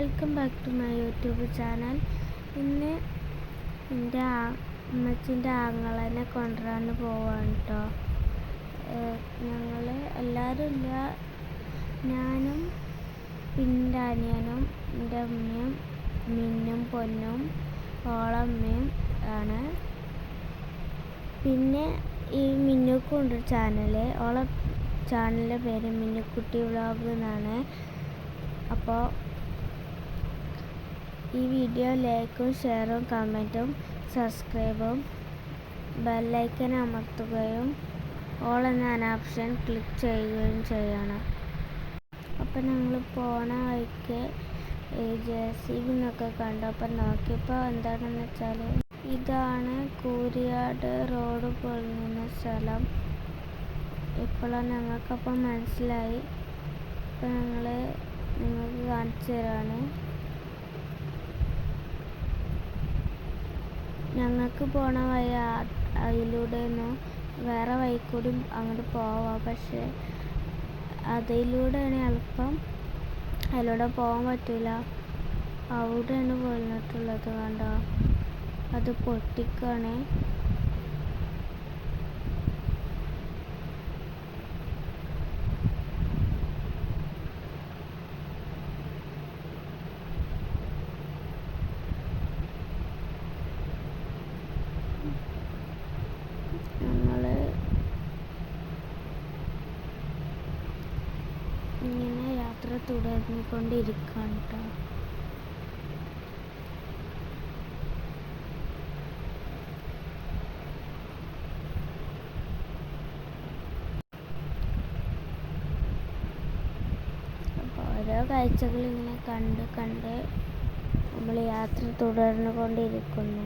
Welcome back to my YouTube channel. ഇന്ന് എന്റെ അമ്മച്ചിന്റെ ആങ്ങളനെ കൊണ്ടുവരാൻ പോവാണ് കേട്ടോ ഞങ്ങൾ എല്ലാവരും ഇല്ല. ഞാനും പിന്നെ അനിയനും എന്റെ അമ്മയും മിന്നും പൊന്നും ഓളമ്മയും ആണ്. പിന്നെ ഈ മിന്നുക്കുണ്ട് ചാനൽ ഓള ചാനലിന്റെ പേര് മിന്നുക്കുട്ടി വ്ളോഗ് എന്നാണ്. അപ്പോൾ ഈ വീഡിയോ ലൈക്കും ഷെയറും കമന്റും സബ്സ്ക്രൈബും ബെല്ലൈക്കൻ അമർത്തുകയും ഓൾ എന്ന അനാപ്ഷൻ ക്ലിക്ക് ചെയ്യുകയും ചെയ്യണം. അപ്പം ഞങ്ങൾ പോണ വഴിക്ക് ജെ സി ബി എന്നൊക്കെ കണ്ടു. അപ്പം നോക്കിയപ്പോൾ എന്താണെന്ന് വെച്ചാൽ ഇതാണ് കൂരിയാട് റോഡ് പൊളിഞ്ഞ സ്ഥലം. ഇപ്പോഴാണ് ഞങ്ങൾക്കപ്പം മനസ്സിലായി. ഇപ്പം ഞങ്ങൾ നിങ്ങൾക്ക് കാണിച്ചു തരാണ്. ഞങ്ങൾക്ക് പോണ വഴി അതിലൂടെ ഒന്നും വേറെ വഴിക്കൂടി അങ്ങോട്ട് പോവാം. പക്ഷേ അതിലൂടെയാണ് അല്പം അതിലൂടെ പോകാൻ പറ്റില്ല അവിടെയാണ് പൊളിഞ്ഞിട്ടുള്ളത് കണ്ടോ? അത് പൊട്ടിക്കാണ്. ഞങ്ങൾ ഇങ്ങനെ യാത്ര തുടർന്നുകൊണ്ടിരിക്കുകയാണ് കേട്ടോ ഓരോ കാഴ്ചകൾ ഇങ്ങനെ കണ്ട് കണ്ട് നമ്മൾ യാത്ര തുടർന്നു കൊണ്ടിരിക്കുന്നു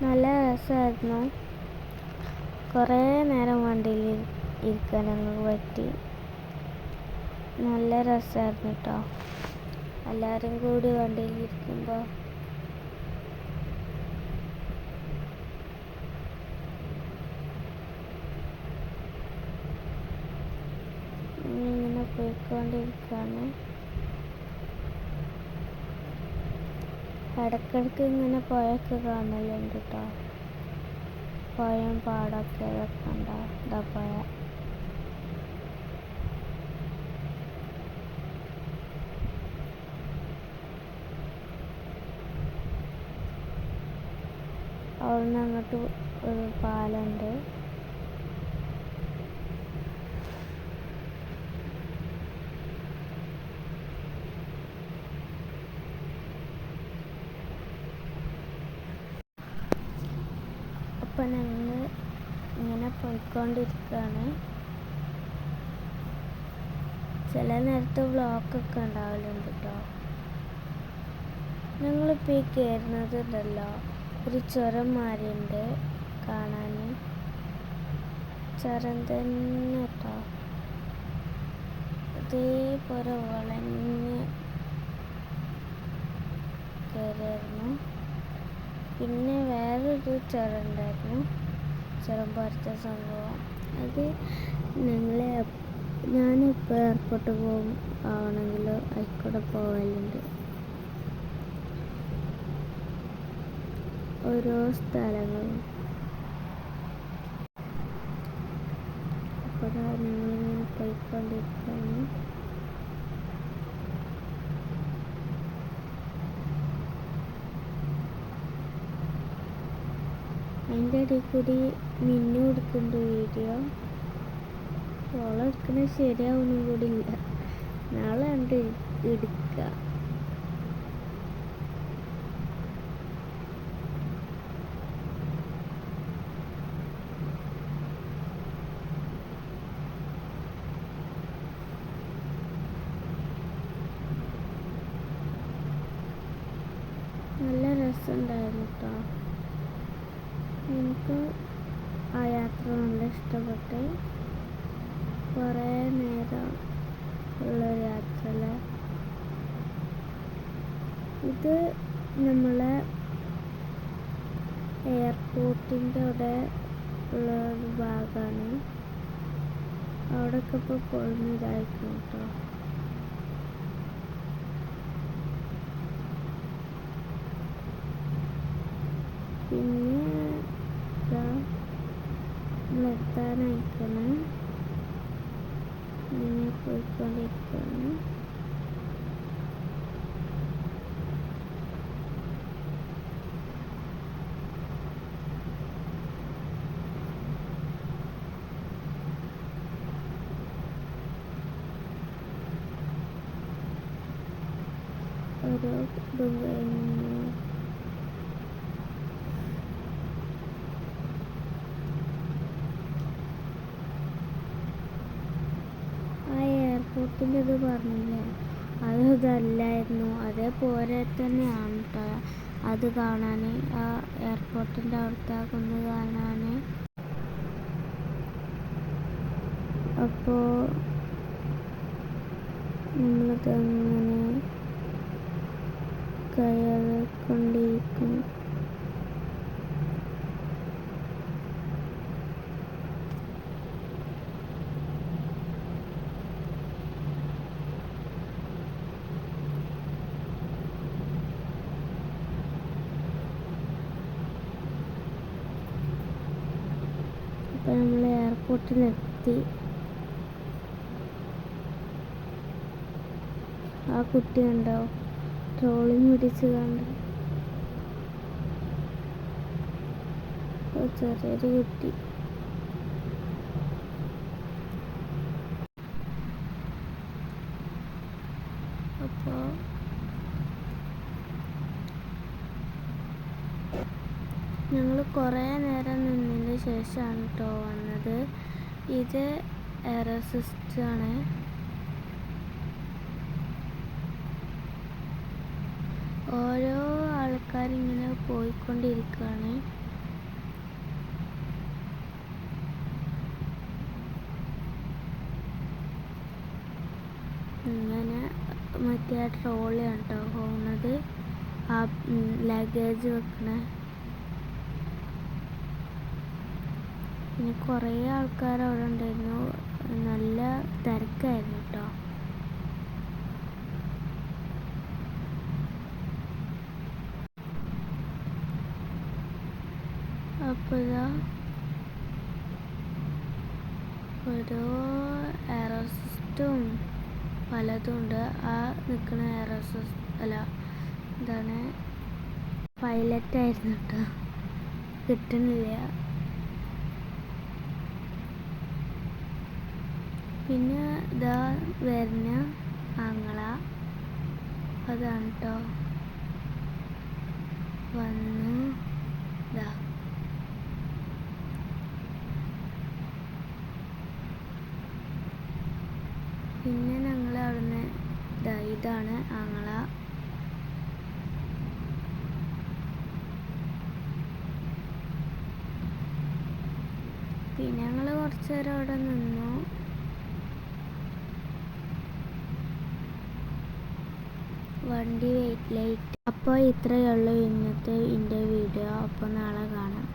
നല്ല രസമായിരുന്നു. കുറേ നേരം വണ്ടിയിൽ ഇരിക്കാൻ ഞങ്ങൾക്ക് പറ്റി. നല്ല രസമായിരുന്നു കേട്ടോ എല്ലാവരും കൂടി വണ്ടിയിൽ ഇരിക്കുമ്പോൾ ഇങ്ങനെ പോയിക്കൊണ്ടിരിക്കുകയാണ് ഇടയ്ക്കിടയ്ക്ക് ഇങ്ങനെ പുഴയൊക്കെ കാണലുണ്ട് കേട്ടോ പുഴയും പാടമൊക്കെ വെക്കണ്ട ഉണ്ടാവും ഇതാ പുഴ. അവിടുന്ന് അങ്ങോട്ട് ഒരു പാലമുണ്ട് അപ്പം ഞങ്ങൾ ഇങ്ങനെ പോയിക്കൊണ്ടിരിക്കുകയാണ് ചില നേരത്ത് വ്ളോഗൊക്കെ ഉണ്ടാവലുണ്ട് കേട്ടോ ഞങ്ങളിപ്പോൾ ഈ കയറുന്നത് ഉണ്ടല്ലോ ഒരു ചുരം മാറിയുണ്ട് കാണാൻ ചുരം തന്നെ കേട്ടോ വളഞ്ഞ് കയറിയായിരുന്നു പിന്നെ വേറൊരു ചെറുണ്ടായിരുന്നു ഉണ്ടായിരുന്നു പറിച്ച സംഭവം. അത് ഞങ്ങൾ ഞാനിപ്പോൾ എയർപോർട്ട് പോകും ആണെങ്കിൽ അതിൽക്കൂടെ പോകലുണ്ട് ഓരോ സ്ഥലങ്ങളും അപ്പോൾ ഞങ്ങളിങ്ങനെ പോയിക്കൊണ്ടിരിക്കുകയാണ് അതിന്റെ ഇടയിൽ കൂടി മിന്നു എടുക്കുന്നുണ്ട് വീഡിയോ. ഓളെ എടുക്കുന്നത് ശരിയാവുന്നും കൂടി ഇല്ല. നാളെ കണ്ട് എടുക്കുക നല്ല രസമുണ്ടായിരുന്നു കേട്ടോ എനിക്ക് ആ യാത്ര നല്ല ഇഷ്ടപ്പെട്ട്. കുറേ നേരം ഉള്ളൊരു യാത്ര ഇത് നമ്മളെ എയർപോർട്ടിന്റെ അവിടെ ഉള്ള ഒരു ഭാഗമാണ്. അവിടെയൊക്കെ ഇപ്പോൾ കുഴഞ്ഞതായിരിക്കും കേട്ടോ. പിന്നെ ഇതാ നമ്മളെത്താനായിക്കണം ഇങ്ങനെ പോയിക്കൊണ്ടിരിക്കുകയാണ് ഓരോ ഇതും കഴിഞ്ഞു ആ എയർപോർട്ടിന്റെ ഇത് പറഞ്ഞില്ലേ? അത് ഇതല്ലായിരുന്നു. അതേപോലെ തന്നെയാണ് കേട്ടോ അത് കാണാൻ ആ എയർപോർട്ടിന്റെ അവിടുത്തെ ആ കാണാൻ അപ്പോൾ നമ്മളിതങ്ങനെ കയറിക്കൊണ്ടിരിക്കും അപ്പോൾ നമ്മൾ എയർപോർട്ടിലെത്തി ആ കുട്ടി ഉണ്ടോ ട്രോളിങ് പിടിച്ച് കണ്ട്. ചെറിയൊരു കുട്ടി. അപ്പോൾ ഞങ്ങൾ കുറേ നേരം നിന്നതിന് ശേഷമാണ് കേട്ടോ വന്നത്. ഇത് എറസിസ്റ്റാണ് ഓരോ ആൾക്കാരിങ്ങനെ പോയിക്കൊണ്ടിരിക്കുകയാണ്. ഇങ്ങനെ മറ്റേ ആ ട്രോളിയാണ് കേട്ടോ പോകുന്നത്. ആ ലഗേജ് വെക്കണ. പിന്നെ കുറേ ആൾക്കാർ അവിടെ ഉണ്ടായിരുന്നു. നല്ല തിരക്കായിരുന്നു കേട്ടോ. അപ്പോൾ ഓരോ എറസിസ്റ്റും പലതും ഉണ്ട്. ആ നിൽക്കുന്ന എറസ് അല്ല എന്താണ് പൈലറ്റായിരുന്നു കേട്ടോ. കിട്ടണില്ല പിന്നെ ഇതാ വരുന്ന ആങ്ങള. അതാണ് കേട്ടോ വന്നു ഇതാ പിന്നെ ഞങ്ങൾ അവിടുന്ന് ഇതാ ഇതാണ് ആങ്ങള. പിന്നെ ഞങ്ങൾ കുറച്ച് നേരം അവിടെ നിന്നു. വണ്ടി വെയിറ്റ് ലൈറ്റ് അപ്പോൾ ഇത്രയേ ഉള്ളൂ ഇന്നത്തെ എന്റെ വീഡിയോ അപ്പോൾ നാളെ കാണാം.